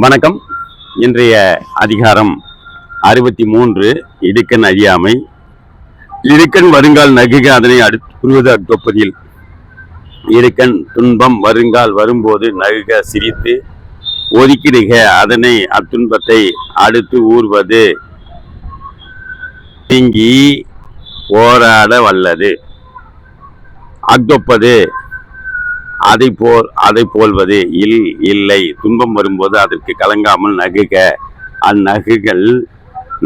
வணக்கம். இன்றைய அதிகாரம் அறுபத்தி மூன்று இடுக்கன் அறியாமை இடுக்கன் வருங்கால் நகுக அதனை அடுத்து புரிவது அட்டொப்பதில் இடுக்கன் துன்பம் வருங்கால் வரும்போது நகுக சிரித்து ஒதுக்கிடுக அதனை அத்துன்பத்தை அடுத்து ஊர்வது. தீங்கி போராட வல்லது. அக்தொப்பது அதை போல் அதை போல்வது இல் இல்லை. துன்பம் வரும்போது அதற்கு கலங்காமல் நகுக. அந்நகுகள்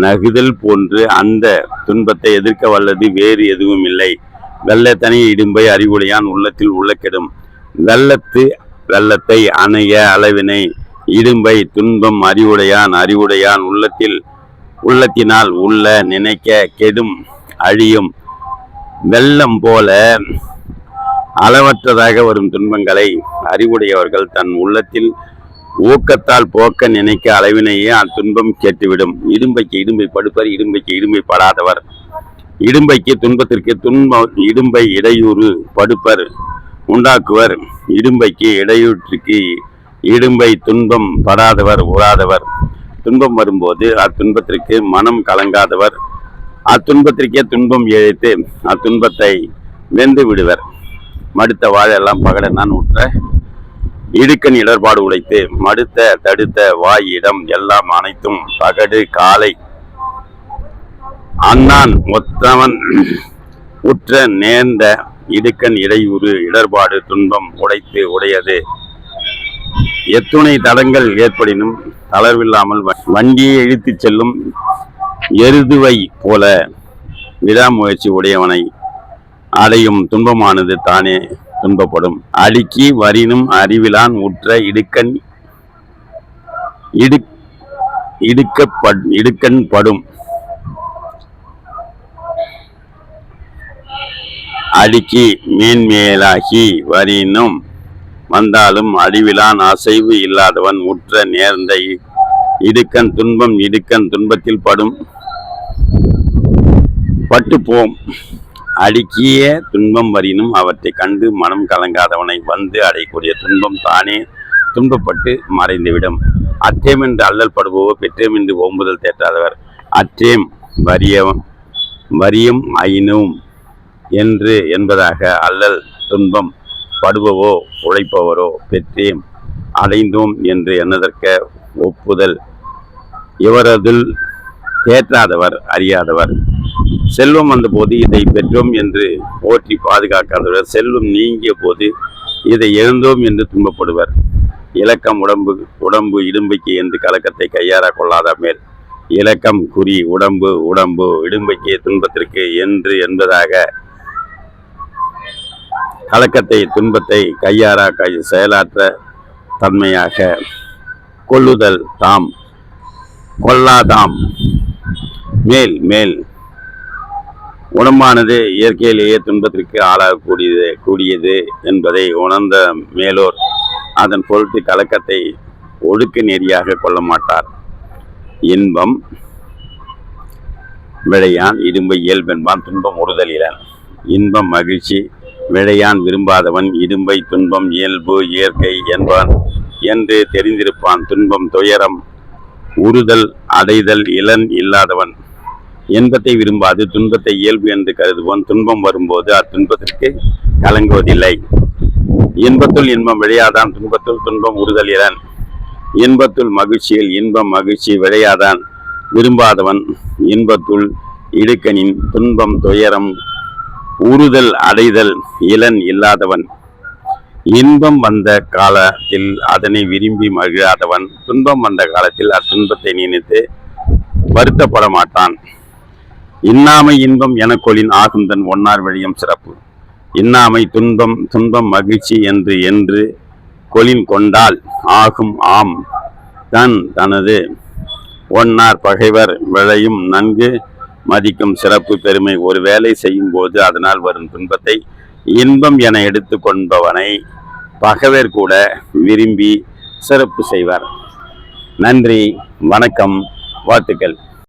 நகுதல் போன்று அந்த துன்பத்தை எதிர்க்க வல்லது வேறு எதுவும் இல்லை. வெள்ளத்தனி இடும்பை அறிவுடையான் உள்ளத்தில் உள்ளக்கிடும். வெள்ளத்து வெள்ளத்தை அணைய அளவினை. இடும்பை துன்பம் அறிவுடையான் அறிவுடையான் உள்ளத்தில் உள்ளத்தினால் உள்ள நினைக்க கெடும் அழியும். வெள்ளம் போல அளவற்றதாக வரும் துன்பங்களை அறிவுடையவர்கள் தன் உள்ளத்தில் ஊக்கத்தால் போக்க நினைக்க அளவினையே அத்துன்பம் கேட்டுவிடும். இடும்பைக்கு இடும்பை படுப்பர் இடும்பைக்கு இடும்பை படாதவர். இடும்பைக்கு துன்பத்திற்கு துன்பம் இடும்பை இடையூறு படுப்பர் உண்டாக்குவர். இடும்பைக்கு இடையூற்றுக்கு இடும்பை துன்பம் படாதவர் உறாதவர். துன்பம் வரும்போது அத்துன்பத்திற்கு மனம் கலங்காதவர். அத்துன்பத்திற்கே துன்பம் இழைத்து அத்துன்பத்தை வென்று விடுவர். மடுத்த வாழெல்லாம் பகட நான் உற்ற இடுக்கன் இடர்பாடு உடைத்து மடுத்த தடுத்த வாய் இடம் எல்லாம் அனைத்தும் பகடு காலை. அண்ணான் மொத்தவன் உற்ற நேர்ந்த இடுக்கன் இடையூறு இடர்பாடு துன்பம் உடைத்து உடையது. எத்துணை தடங்கள் ஏற்படினும் தளர்வில்லாமல் வ- வண்டியை இழுத்துச் செல்லும் எருதுவை போல விடாமுயற்சி உடையவனை அடையும் துன்பமானது தானே துன்பப்படும். அடுக்கி வரினும் அறிவிலான் உற்ற இடுக்கண் இடு இடுக்கப்பட் இடுக்கண் படும். அடுக்கி மேன்மேலாகி வரினும் வந்தாலும் அழிவிலான் அசைவு இல்லாதவன் உற்ற நேர்ந்த இ- இடுக்கண் துன்பம் இடுக்கன் துன்பத்தில் படும். பட்டுப்போம். அடுக்கிய துன்பம் வரினும் அவற்றை கண்டு மனம் கலங்காதவனை வந்து அடையக்கூடிய துன்பம் தானே துன்பப்பட்டு மறைந்துவிடும். அற்றேம் என்று அல்லல் படுபவோ பெற்றேம் என்று ஓம்புதல் தேற்றாதவர். அற்றேம் வரியவன் வரியும் ஐனும் என்று என்பதாக அல்லல் துன்பம் படுபவோ உழைப்பவரோ பெற்றேம் அடைந்தோம் என்று எண்ணதற்க ஒப்புதல். இவரதில் தேற்றாதவர் அறியாதவர். செல்வம் வந்தபோது இதை பெற்றோம் என்று போற்றி பாதுகாக்காதவர். செல்வம் நீங்கிய போது இதை இழந்தோம் என்று துன்பப்படுவர். இலக்கம் உடம்பு உடம்பு இடும்பைக்கு என்று கலக்கத்தை கையாற கொள்ளாத மேல். இலக்கம் குறி உடம்பு உடம்பு இடும்பைக்கு துன்பத்திற்கு என்று என்பதாக கலக்கத்தை துன்பத்தை கையாறா கை செயலாற்ற தன்மையாக கொள்ளுதல் தாம் கொல்லாதாம் மேல் மேல். உடம்பானது இயற்கையிலேயே துன்பத்திற்கு ஆளாகக்கூடியது கூடியது என்பதை உணர்ந்த மேலோர் அதன் பொருட்டு கலக்கத்தை ஒடுக்க நெறியாக கொள்ள மாட்டார். இன்பம் விழையான் இடும்பை இயல்பென்பான் துன்பம் ஒருதலிலன் இன்பம் மகிழ்ச்சி விழையான் விரும்பாதவன் இடும்பை துன்பம் இயல்பு இயற்கை என்பான் என்று தெரிந்திருப்பான். துன்பம் துயரம் உறுதல் அடைதல் இளன் இல்லாதவன். இன்பத்தை விரும்பாது துன்பத்தை இயல்பு என்று கருதுவோம். துன்பம் வரும்போது அத்துன்பத்திற்கு கலங்குவதில்லை. இன்பத்துள் இன்பம் விளையாதான் துன்பத்துள் துன்பம் உறுதல் இளன் இன்பத்துள் மகிழ்ச்சியில் இன்பம் மகிழ்ச்சி விளையாதான் விரும்பாதவன். இன்பத்துள் இடுக்கனின் துன்பம் துயரம் உறுதல் அடைதல் இளன் இல்லாதவன். இன்பம் வந்த காலத்தில் அதனை விரும்பி மகிழாதவன். துன்பம் வந்த காலத்தில் அத்துன்பத்தை நினைத்து வருத்தப்பட மாட்டான் இன்னாமை இன்பம் எனக்கொளின் ஆகும் தன் ஒன்னார் வழியும் சிறப்பு. இன்னாமை துன்பம் துன்பம் மகிழ்ச்சி என்று என்று கொளின் கொண்டால் ஆகும் ஆம். தன் தனது ஒன்னார் பகைவர் விளையும் நன்கு மதிக்கும் சிறப்பு பெருமை ஒரு வேலை செய்யும் போது அதனால் வரும் துன்பத்தை இன்பம் என எடுத்துக்கொண்டவனை பகைவர் கூட விரும்பி சிறப்பு செய்வார். நன்றி வணக்கம் வாழ்த்துக்கள்.